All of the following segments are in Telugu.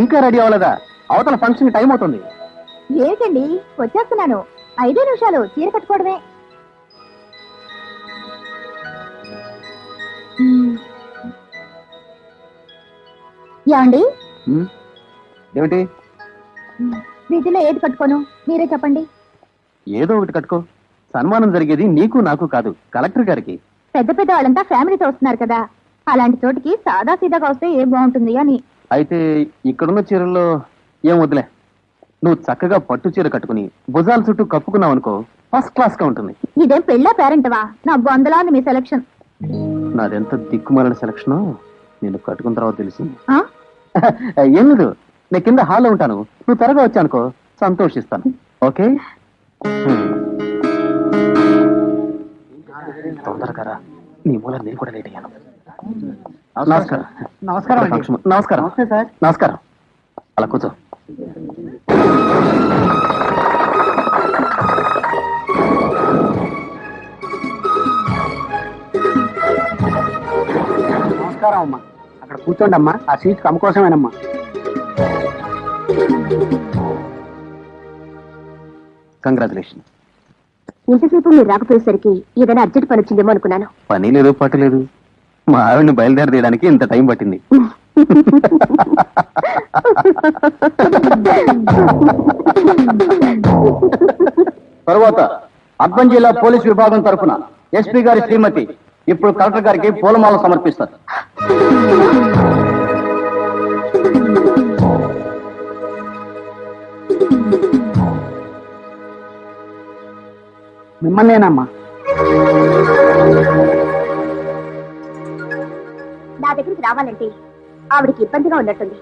ఇంకా రెడీ అవ్వలేదా? అవతల ఫంక్షన్ టైం అవుతుంది. ఏంటండి వచ్చేస్తున్నాను. ఐదే నిమిషాలు. చీర కట్టుకోవడమే. ఏమండి ఏమిటి. వీటిలో ఏది కట్టుకోను? మీరే చెప్పండి. ఏదో ఒకటి కట్టుకో. సన్మానం జరిగేది నీకు నాకు కాదు. కలెక్టర్ గారికి. పెద్ద పెద్ద వాళ్ళంతా ఫ్యామిలీతో వస్తున్నారు కదా. అలాంటి చోటికి సాదా సీదాగా వస్తే ఏం బాగుంటుంది అని. అయితే ఇక్కడున్న చీరల్లో ఏం వదిలే నువ్వు చక్కగా పట్టు చీర కట్టుకుని భుజాల చుట్టూ కప్పుకున్నావు అనుకో ఫస్ట్ క్లాస్గా ఉంటుంది. ఇదేం పెళ్ళా పేరెంటవా నా బొందలా మీ సెలక్షన్ నాదెంత దిక్కుమాలిన సెలక్షన్ నేను కట్టుకున్న తర్వాత తెలిసింది ఆ? ఏం లేదు. నేను కింద హాల్లో ఉంటాను. నువ్వు త్వరగా వచ్చానుకో సంతోషిస్తాను. ఓకే? హ్మ్. తొందరగా రా. నీ మూల నేను కూడా లేట్ అయ్యాను. నమస్కారం. నమస్కారం. నమస్కారం నమస్తే సార్. నమస్కారం. అలా కూర్చో. నమస్కారం అమ్మా. అక్కడ కూర్చోండి అమ్మా ఆ సీట్ కమ్మ కోసమేనమ్మా. కంగ్రాచులేషన్ ఇంతసేపు మీరు రాకపోయేసరికి ఏదైనా అర్జెంట్ పని వచ్చిందేమో అనుకున్నాను. పని లేదు పట్టు లేదు. మా ఆవిడని బయలుదేరదేయడానికి ఇంత టైం పట్టింది. తరువాత అర్బన్ జిల్లా పోలీస్ విభాగం తరఫున ఎస్పీ గారి శ్రీమతి ఇప్పుడు కలెక్టర్ గారికి పూలమాల సమర్పిస్తారు. మిమ్మల్నేనమ్మా. దగ్గరికి రావాలంటే ఆవిడకి ఇబ్బందిగా ఉన్నట్టుంది.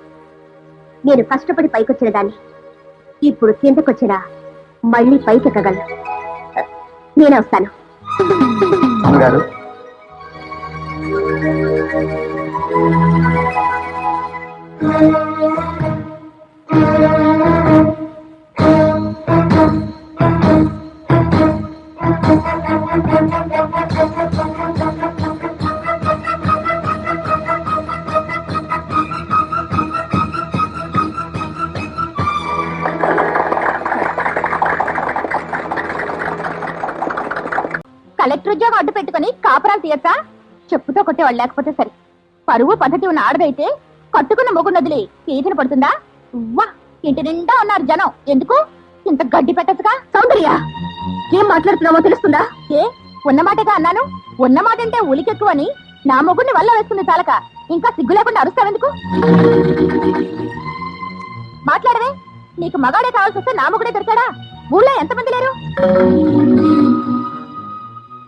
నేను కష్టపడి పైకొచ్చిన దాన్ని ఇప్పుడు కిందకొచ్చినా మళ్ళీ పైకెక్కగలను. నేనే వస్తాను. అమ్మగారు. కలెక్టర్ ఉద్యోగం అడ్డు పెట్టుకుని కాపురాలు తీయచ్చా? చెప్పుతో కొట్టేవాళ్ళు లేకపోతే సరే. పరువు పద్ధతి ఉన్న ఆడదైతే కట్టుకున్న మొగుడు నదిలి తీసిన పడుతుందా? వా ఇంటి నిండా ఉన్నారు జనం. ఎందుకు? ఇంత గడ్డి పెట్టచ్చుగా? సౌందర్య! ఏం మాట్లాడుతున్నామో తెలుస్తుందా? ఏ ఉన్న మాటగా అన్నాను? ఉన్న మాట అంటే ఉలికెక్కువని నా మొగుడిని వల్ల వేసుకుంది చాలక. ఇంకా సిగ్గు లేకుండా అరుస్తావెందుకు మాట్లాడవే. నీకు మగాడే కావాల్సి వస్తే నా మొగుడే దొరికాడా? ఊళ్ళో ఎంతమంది లేరు?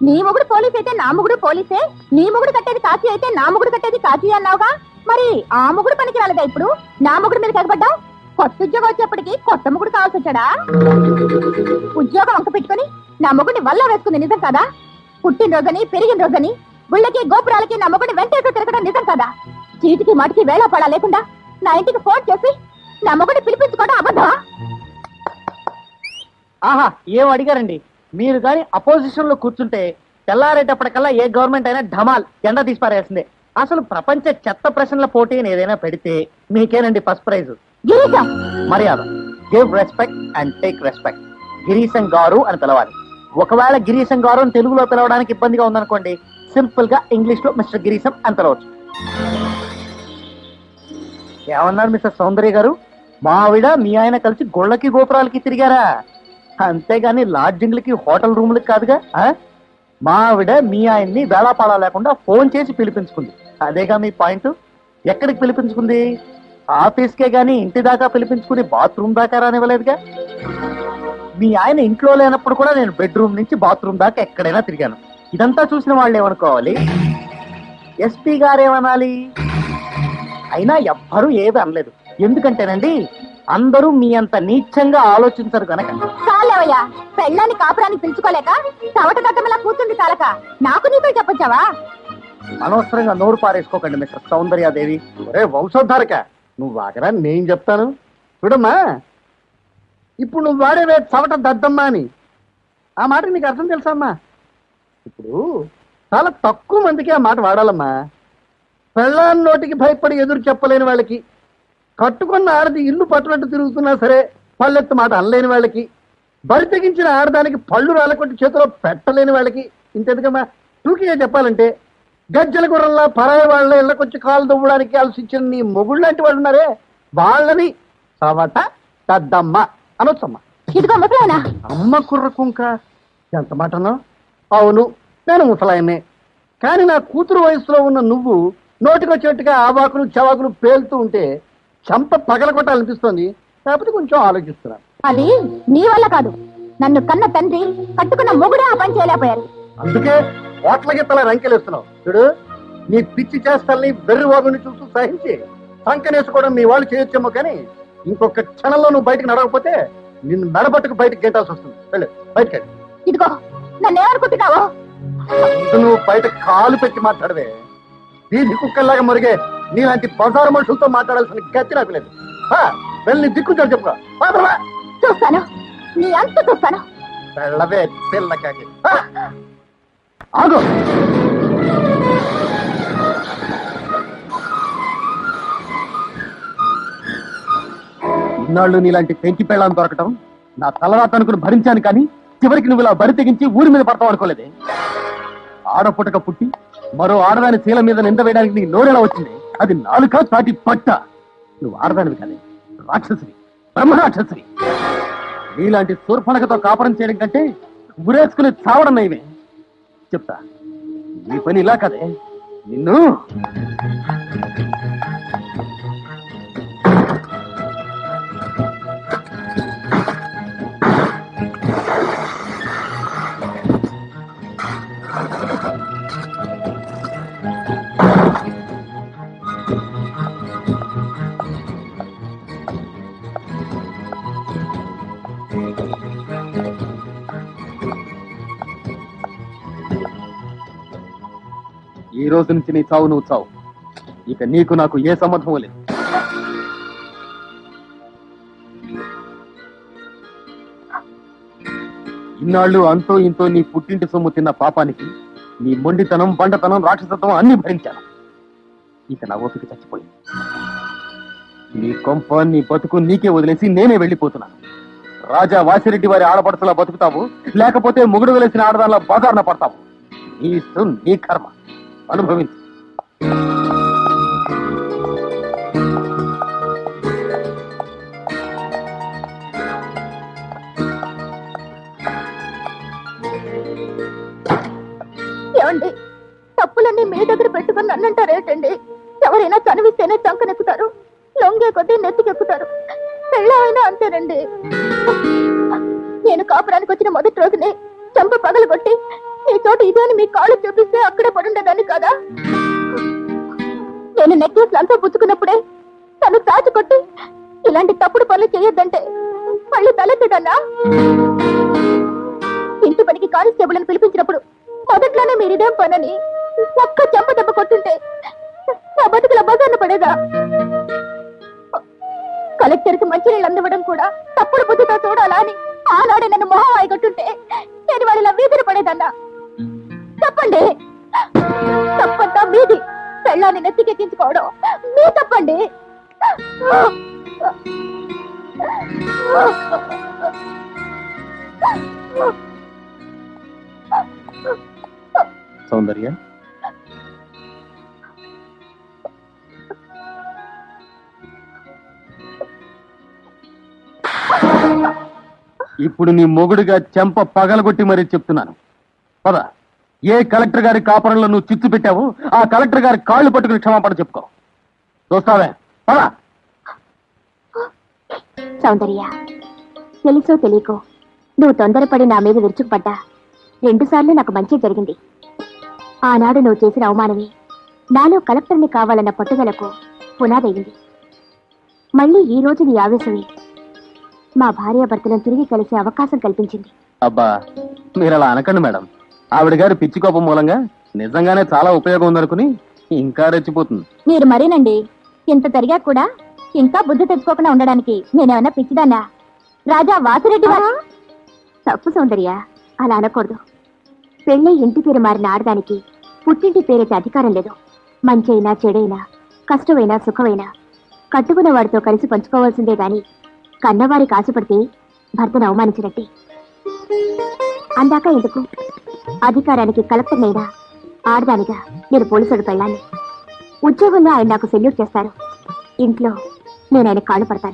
నీ మొగుడు పోలీస్ అయితే నా మొగుడు పోలీసే? నీ మొగుడు కట్టేది కాకి అయితే నా మొగుడు కట్టేది కాకి అన్నావుగా? మరి ఆ మొగుడు పనికి రాలేదా ఇప్పుడు? నా మొగుడు మీద కనబడ్డావు కొత్త ఉద్యోగం వచ్చేప్పటికి కొత్త మొగుడు కావాల్సి వచ్చాడా? ఉద్యోగం వంక పెట్టుకుని నా మొగుడిని వల్ల వేసుకుంది నిజం కదా? పుట్టినరోజని పెరిగిన రోజని గుళ్ళకి గోపురాలకి నా మొగుడిని వెంటేస్తూ తిరగడం నిజం కదా? చీటికి మాటికి వేళ పడా లేకుండా నా ఇంటికి ఫోన్ చేసి నా మొగుడిని పిలిపించుకోవడం అబద్ధమా? ఆహా ఏం అడిగారండి? మీరు కానీ అపోజిషన్లో కూర్చుంటే తెల్లారేటప్పటికల్లా ఏ గవర్నమెంట్ అయినా ఢమాల్ జెండా తీసి పారేసిందే అసలు ప్రపంచ చెత్త ప్రశ్నల పోటీని ఏదైనా పెడితే మీకేనండి ఫస్ట్ ప్రైజ్ గిరీశం మర్యాద. Give respect and take respect Girisham గారు అని పిలవాలి. ఒకవేళ గిరీశం గారు అని తెలుగులో పిలవడానికి ఇబ్బందిగా ఉందనుకోండి సింపుల్గా ఇంగ్లీష్లో మిస్టర్ గిరీశం అని పిలవచ్చు. ఏమన్నారు మిస్టర్ సౌందర్య గారు? మా ఆవిడ మీ ఆయన కలిసి గొళ్ళకి గోపురాలకి తిరిగారా? అంతేగాని లాడ్జింగ్లకి హోటల్ రూమ్లకి కాదుగా ఆ? మా ఆవిడ మీ ఆయన్ని వేళాపాడా లేకుండా ఫోన్ చేసి పిలిపించుకుంది. అదేగా మీ పాయింట్? ఎక్కడికి పిలిపించుకుంది? ఆఫీస్కే గాని ఇంటి దాకా పిలిపించుకుని బాత్రూమ్ దాకా రానివ్వలేదుగా? మీ ఆయన ఇంట్లో లేనప్పుడు కూడా నేను బెడ్రూమ్ నుంచి బాత్రూమ్ దాకా ఎక్కడైనా తిరిగాను. ఇదంతా చూసిన వాళ్ళు ఏమనుకోవాలి? ఎస్పీ గారేమనాలి అయినా ఎవ్వరూ ఏది అనలేదు. ఎందుకంటేనండి అందరూ మీ అంత నీచంగా ఆలోచించరు కనుక చాలేవయ్యా పెళ్ళాన్ని కాపురాన్ని పిలుచుకోలేక తవట దద్దమలా కూర్చుంది కాలక నాకు నీతో చెప్పొచ్చావా? అనవసరంగా నోరు పారేసుకోకండి మిస్టర్ సౌందర్యాదేవి. ఒరే వంశోద్ధారక నువ్వు వాగరా నేను చెప్తాను. చూడమ్మా ఇప్పుడు నువ్వు వాడేవే చవట దద్దమ్మా అని. ఆ మాట నీకు అర్థం తెలుసా అమ్మా ఇప్పుడు చాలా తక్కువ మందికి ఆ మాట వాడాలమ్మా. పెళ్ళాన్ నోటికి భయపడి ఎదురు చెప్పలేని వాళ్ళకి కట్టుకున్న ఆడది ఇల్లు పట్టునట్టు తిరుగుతున్నా సరే పల్లెత్తు మాట అనలేని వాళ్ళకి బరి తెగించిన ఆడదానికి పళ్ళు రాలకొట్టి చేతిలో పెట్టలేని వాళ్ళకి. ఇంతెందుకమ్మా? టూకీగా చెప్పాలంటే గజ్జల గుర్రల్లా పరాయి వాళ్ళ ఇళ్ళకొచ్చి కాలు దువ్వడానికి ఆలోచించిన నీ మొగుళ్ళు లాంటి వాళ్ళు ఉన్నారే? వాళ్ళని సవట తద్దమ్మ అనొచ్చమ్మా. ఇదిగో ముసలాయనా అమ్మ కుర్ర కుంక. ఎంత మాట? అవును నేను ముసలాయనే కానీ నా కూతురు వయసులో ఉన్న నువ్వు నోటికొచ్చేట్టుగా ఆవాకులు చవాకులు పేలుతూ ఉంటే చంప పగలగొట్టాలనిపిస్తోంది. కాకపోతే కొంచెం ఆలోచిస్తున్నాను అది నీ వల్ల కాదు. నన్ను కన్న తండ్రి కట్టుకున్న మొగుడే ఆ పని చేయలేకపోయారు. అందుకే ఓట్ల గిత్తల రంకెలేస్తున్నావు. చూడు నీ పిచ్చి చేస్తాల్ని వెర్రి వాగుని చూస్తూ సహించి సంకనేసుకోవడం మీ వాళ్ళు చేయొచ్చేమో కానీ ఇంకొక క్షణంలో నువ్వు బయటకు నడవకపోతే నిన్ను మెడబట్టుకు బయటకు గెంటాల్సి వస్తుంది. వెళ్ళు బయటకు వెళ్ళు. ఇదిగో నన్ను ఏమనుకుంటున్నావో నువ్వు బయట కాలు పెట్టి మాట్లాడవే. వీధి కుక్కల్లాగా మురిగే నీలాంటి బజారు మనుషులతో మాట్లాడాల్సిన గతి నాకు లేదు. ఆ, వెళ్ళి దిక్కు చెప్పుకో. చూస్తాను. నీ అంత చూస్తాను. వెళ్ళవే పిల్లకాకి. ఆ, ఆగు. ఇన్నాళ్ళు నీలాంటి పెంకి పెళ్ళాన్ని దొరకటం నా తలరాత అనుకుని భరించాను కానీ చివరికి నువ్వు ఇలా బరి తెగించి ఊరి మీద పడతావు అనుకోలేదే. ఆడపుటక పుట్టి మరో ఆడదాని శీల మీద నింద వేయడానికి నీ నోరెలా వచ్చింది? అది నాలుక తాటి పట్ట. నువ్వు ఆడదానివి కాదే రాక్షసుని బ్రహ్మరాక్షసుని నీలాంటి శూర్పణకతో కాపురం చేయడం కంటే ఉరేసుకుని చావడం నయమే. చెప్తా. నీ పని ఇలా కదే. నిన్ను ఈ రోజు నుంచి నీ చావు నువ్వు చావు. ఇక నీకు నాకు ఏ సంబంధం లేదు. ఇన్నాళ్ళు అంతో ఇంతో నీ పుట్టింటి సొమ్ము తిన్న పాపానికి నీ మొండితనం బండతనం రాక్షసత్వం అన్ని భరించాను. ఇక నా ఓపిక చచ్చిపోయింది. నీ కొంప నీ బతుకు నీకే వదిలేసి నేనే వెళ్ళిపోతున్నాను. రాజా వాసిరెడ్డి వారి ఆడపడుతులా బతుకుతావు? లేకపోతే ముగుడు వెలిసిన ఆడదానిలా బాధారణ పడతావు? నీ ఇష్టం నీ కర్మ. అనుభవించు. పెళ్ళైనా అంతేనండి. నేను కాపురానికి వచ్చిన మొదటి రోజునే చంప పగలు కొట్టి ఈ చోటు ఇదే అని మీ కాళ్ళు చూపిస్తే అక్కడే పడుండేదాన్ని కదా? నేను నెక్లెస్ అంతా పుచ్చుకున్నప్పుడే తను తాచి కొట్టి ఇలాంటి తప్పుడు పనులు చేయొద్దంటే మళ్ళీ తలెత్తడన్నా? ఇంటి పనికి కానిస్టేబుల్ అని పిలిపించినప్పుడు మొదట్లోనే మీరు ఇదేం పనని? ఒక్క చెంప దెబ్బ కొట్టుంటే నా బతుకుల బజార్న పడేదా? కలెక్టర్కి మంచినీళ్ళు అందివ్వడం కూడా తప్పుడు బుద్ధితో చూడాలా అని ఆనాడే నన్ను మొహం కొట్టుంటే నేను వాళ్ళ వీధిని పడేదన్నా. చెప్పండి తప్పంతా మీది. పెళ్ళాన్ని నెత్తికెక్కించుకోవడం మీ తప్పండి. సౌందర్య? ఇప్పుడు నీ మొగుడుగా చెంప పగలగొట్టి మరీ చెప్తున్నాను. పద. ఏ కలెక్టర్ గారి కాపురంలో నువ్వు చిచ్చు పెట్టావు ఆ కలెక్టర్ గారి కాళ్ళు పట్టుకుని క్షమాపణ చెప్పుకో. చూస్తావే పద. సౌందర్య తెలుసో తెలియకో. నువ్వు తొందరపడి నా మీద విరుచుకుపడ్డా. రెండుసార్లు నాకు మంచి జరిగింది. ఆనాడు నువ్వు చేసిన అవమానమే నాలో కలెక్టర్ని కావాలన్న పట్టుదలకు పునాదయ్యింది మళ్ళీ ఈ రోజు నీ ఆవేశమే. మా భార్యాభర్తలను తిరిగి కలిసే అవకాశం కల్పించింది. అబ్బా మీరు అలా అనకండి మేడం. ఆవిడ గారి పిచ్చి కోపం మూలంగా నిజంగానే చాలా ఉపయోగం ఉందనుకుని ఇంకా రెచ్చిపోతుంది. మీరు మరేనండి? ఇంత జరిగా కూడా ఇంకా బుద్ధి తెచ్చుకోకుండా ఉండడానికి నేనేమన్నా పిచ్చిదాన్నా? రాజా వాసిరెడ్డి వారు తప్పు సౌందర్య అలా అనకూడదు. పెళ్ళై ఇంటి పేరు మారిన ఆడదానికి పుట్టింటి పేరైతే అధికారం లేదు. మంచైనా చెడైనా కష్టమైనా సుఖమైనా కట్టుకున్న వాడితో కలిసి పంచుకోవాల్సిందే గాని కన్నవారి కాసుపడితే భర్తను అవమానించినట్టే. అందాక ఎందుకు? అధికారానికి కలెక్టర్ నేనా ఆడదానిగా నేను పోలీసులకు పెళ్ళాలి. ఉద్యోగంలో ఆయన నాకు సెల్యూట్ చేస్తారు. ఇంట్లో నేను ఆయన కాళ్ళు పడతాను.